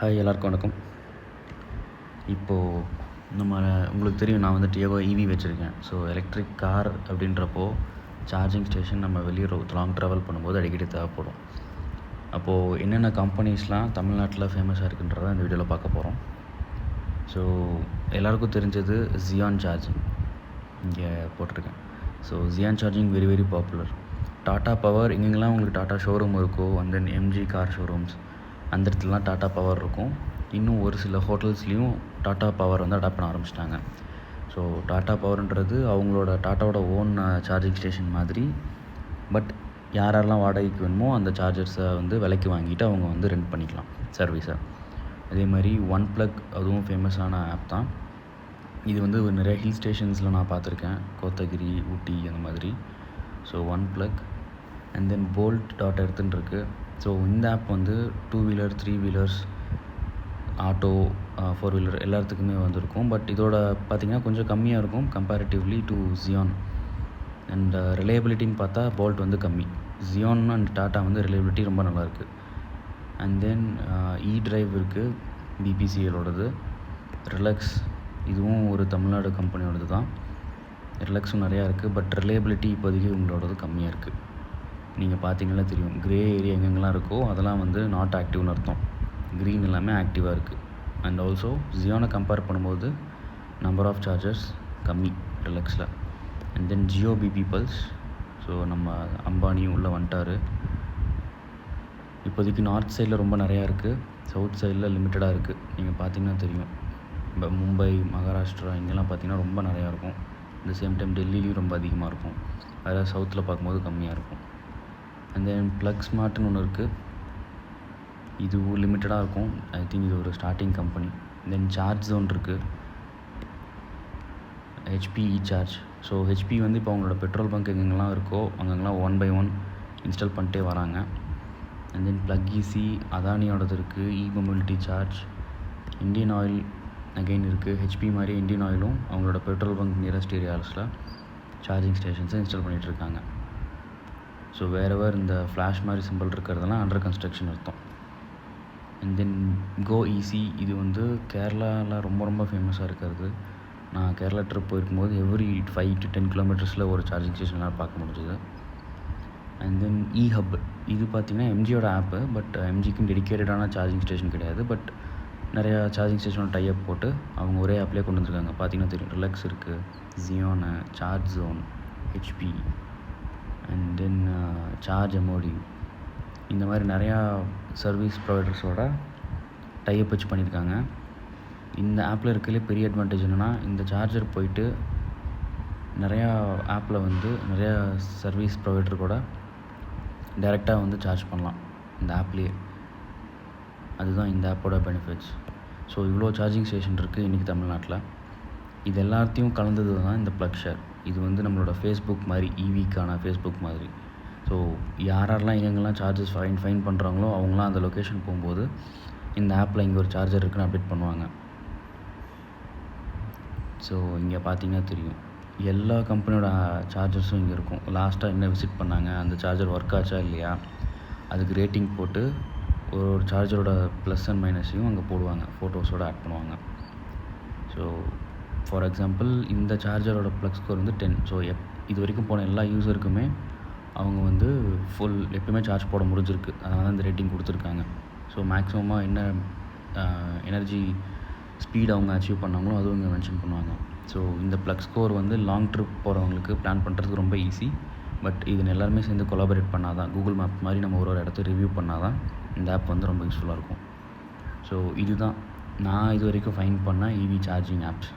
Hi எல்லாருக்கும் வணக்கம். இப்போது நம்ம உங்களுக்கு தெரியும் நான் வந்து டியோகோ இவி வச்சுருக்கேன். ஸோ எலக்ட்ரிக் கார் அப்படின்றப்போ சார்ஜிங் ஸ்டேஷன் நம்ம வெளியே லாங் ட்ராவல் பண்ணும்போது அடிக்கடி தேவைப்படும். அப்போது என்னென்ன கம்பெனிஸ்லாம் தமிழ்நாட்டில் ஃபேமஸாக இருக்குன்றதை இந்த வீடியோவில் பார்க்க போகிறோம் ஸோ எல்லாருக்கும் தெரிஞ்சது ஜியான் சார்ஜிங் இங்கே போட்டிருக்கேன். So Zeon charging very very popular Tata Power எங்கெங்கெல்லாம் உங்களுக்கு டாட்டா ஷோரூம் இருக்கோ and then MG car showrooms அந்த இடத்துலலாம் டாட்டா பவர் இருக்கும். இன்னும் ஒரு சில ஹோட்டல்ஸ்லேயும் டாட்டா பவர் வந்து அடாப்ட் பண்ண ஆரம்பிச்சிட்டாங்க. ஸோ டாட்டா பவர்ன்றது அவங்களோட டாட்டாவோட ஓன் சார்ஜிங் ஸ்டேஷன் மாதிரி. பட் யார் யாரெல்லாம் வாடகைக்கு வேணுமோ அந்த சார்ஜர்ஸை வந்து விலைக்கு வாங்கிட்டு அவங்க வந்து ரெண்ட் பண்ணிக்கலாம் சர்வீஸை அதே மாதிரி ஒன் ப்ளக் அதுவும் ஃபேமஸான ஆப் தான். இது வந்து நிறைய ஹில் ஸ்டேஷன்ஸில் நான் பார்த்துருக்கேன். கோத்தகிரி ஊட்டி அந்த மாதிரி. So one plug and then Bolt dot எர்த்துன்னு இருக்குது ஸோ இந்த ஆப் வந்து two wheeler three wheelers auto four wheeler எல்லாத்துக்குமே வந்திருக்கும். பட் இதோட பார்த்திங்கன்னா கொஞ்சம் கம்மியாக இருக்கும் கம்பேரிட்டிவ்லி டு ஜியான் அண்ட் ரிலையபிலிட்டின்னு பார்த்தா போல்ட் வந்து கம்மி. ஜியான் அண்ட் டாட்டா வந்து ரிலையபிலிட்டி ரொம்ப நல்லாயிருக்கு அண்ட் தென் இ ட்ரைவ் இருக்குது பிபிசிஎலோடது ரிலக்ஸ் இதுவும் ஒரு தமிழ்நாடு கம்பெனியோடது தான் ரிலக்ஸும் நிறையா இருக்குது பட் ரிலையபிலிட்டி இப்போதைக்கு உங்களோடது கம்மியாக இருக்குது நீங்கள் பார்த்தீங்கன்னா தெரியும். க்ரே ஏரியா எங்கெங்கெல்லாம் இருக்கோ அதெல்லாம் வந்து நாட் ஆக்டிவ்னு அர்த்தம். க்ரீன் எல்லாமே ஆக்டிவாக இருக்குது அண்ட் ஆல்சோ ஜியோனை கம்பேர் பண்ணும்போது நம்பர் ஆஃப் சார்ஜர்ஸ் கம்மி ரிலக்ஸில் and then Jio B pulse so நம்ம அம்பானியும் உள்ளே வந்துட்டார். இப்போதைக்கு நார்த் சைடில் ரொம்ப நிறையா இருக்குது சவுத் சைடில் லிமிட்டடாக இருக்குது நீங்கள் பார்த்தீங்கன்னா தெரியும். இப்போ மும்பை மகாராஷ்டிரா இங்கெல்லாம் பார்த்தீங்கன்னா ரொம்ப நிறையா இருக்கும். இந்த சேம் டைம் டெல்லிலையும் ரொம்ப அதிகமாக இருக்கும். அதெல்லாம் சவுத்தில் பார்க்கும்போது கம்மியாக இருக்கும். அண்ட் தென் ப்ளக் ஸ்மார்ட்னு ஒன்று இருக்குது இதுவும் லிமிட்டடாக இருக்கும். ஐ திங்க் இது ஒரு starting company then charge zone இருக்குது HP E charge so HP வந்து இப்போ அவங்களோட பெட்ரோல் பங்க் எங்கெங்கெல்லாம் இருக்கோ அங்கங்கெல்லாம் ஒன் பை ஒன் இன்ஸ்டால் பண்ணிட்டே வராங்க. அண்ட் தென் ப்ளக் இசி அதானியோடது இருக்குது e mobility charge Indian oil again இருக்குது ஹெச்பி மாதிரி இந்தியன் ஆயிலும் அவங்களோட பெட்ரோல் பங்க் நியரஸ்ட் ஏரியாஸில் சார்ஜிங் ஸ்டேஷன்ஸை இன்ஸ்டால் பண்ணிகிட்ருக்காங்க ஸோ வேறவர் இந்த ஃப்ளாஷ் மாதிரி சிம்பிள் இருக்கிறதெல்லாம் அண்டர் கன்ஸ்ட்ரக்ஷன் அர்த்தம். அண்ட் தென் கோ ஈஸி இது வந்து கேரளாவில் ரொம்ப ரொம்ப ஃபேமஸாக இருக்கிறது. நான் கேரளா ட்ரிப் போயிருக்கும்போது எவ்ரி ஃபைவ் டு டென் கிலோமீட்டர்ஸில் ஒரு சார்ஜிங் ஸ்டேஷன்லாம் பார்க்க முடிஞ்சது. அண்ட் தென் இ ஹப் இது பார்த்திங்கன்னா எம்ஜியோட ஆப்பு பட் எம்ஜிக்கும் டெடிக்கேட்டடான சார்ஜிங் ஸ்டேஷன் கிடையாது. பட் நிறையா சார்ஜிங் ஸ்டேஷனோட டைப் போட்டு அவங்க ஒரே ஆப்லேயே கொண்டு வந்திருக்காங்க. பார்த்தீங்கன்னா தெரியும். ரிலாக்ஸ் இருக்குது ஜியோனு charge zone HP and then charge MOD இந்த மாதிரி நிறையா சர்வீஸ் ப்ரொவைடர்ஸோட டைப் வச்சு பண்ணியிருக்காங்க. இந்த ஆப்பில் இருக்கிறதுலே பெரிய அட்வான்டேஜ் என்னென்னா இந்த சார்ஜர் போயிட்டு நிறையா ஆப்பில் வந்து நிறையா சர்வீஸ் ப்ரொவைடர் கூட டைரெக்டாக வந்து சார்ஜ் பண்ணலாம் இந்த ஆப்லேயே அதுதான் இந்த ஆப்போட பெனிஃபிட்ஸ் ஸோ இவ்வளோ சார்ஜிங் ஸ்டேஷன் இருக்குது இன்றைக்கி தமிழ்நாட்டில். இது எல்லாத்தையும் கலந்தது தான் இந்த ப்ளக் ஷேர் இது வந்து நம்மளோட ஃபேஸ்புக் மாதிரி ஈவிக்கான ஃபேஸ்புக் மாதிரி. ஸோ யாரெல்லாம் எங்கெங்கெல்லாம் சார்ஜஸ் ஃபைன் ஃபைன் பண்ணுறாங்களோ அவங்களாம் அந்த லொக்கேஷன் போகும்போது இந்த ஆப்பில் இங்கே ஒரு சார்ஜர் இருக்குன்னு அப்டேட் பண்ணுவாங்க. ஸோ இங்கே பார்த்தீங்கன்னா தெரியும். எல்லா கம்பெனியோட சார்ஜர்ஸும் இங்கே இருக்கும். லாஸ்ட்டாக என்ன விசிட் பண்ணாங்க? அந்த சார்ஜர் ஒர்க் ஆச்சா இல்லையா? அதுக்கு ரேட்டிங் போட்டு ஒரு ஒரு சார்ஜரோட ப்ளஸ் அண்ட் மைனஸையும் அங்கே போடுவாங்க. ஃபோட்டோஸோடு ஆட் பண்ணுவாங்க. ஸோ ஃபார் எக்ஸாம்பிள் இந்த சார்ஜரோட ப்ளக் ஸ்கோர் வந்து டென் ஸோ எப் இது வரைக்கும் போன எல்லா யூஸருக்குமே அவங்க வந்து ஃபுல் எப்பயுமே சார்ஜ் போட முடிஞ்சிருக்கு. அதனால் தான் இந்த ரேட்டிங் கொடுத்துருக்காங்க. ஸோ மேக்ஸிமமாக என்ன எனர்ஜி ஸ்பீட் அவங்க அச்சீவ் பண்ணாங்களோ அதுவும் இங்கே மென்ஷன் பண்ணுவாங்க. ஸோ இந்த ப்ளக் ஸ்கோர் வந்து லாங் ட்ரிப் போகிறவங்களுக்கு பிளான் பண்ணுறதுக்கு ரொம்ப ஈஸி பட் இது எல்லாருமே சேர்ந்து கொலாபரேட் பண்ணால் தான் கூகுள் மேப் மாதிரி நம்ம ஒரு ஒரு இடத்த ரிவ்யூ பண்ணால் தான் இந்த ஆப் வந்து ரொம்ப யூஸ்ஃபுல்லாக இருக்கும். ஸோ இதுதான். நான் இது வரைக்கும் ஃபைன் பண்ண இவி சார்ஜிங் ஆப்ஸ்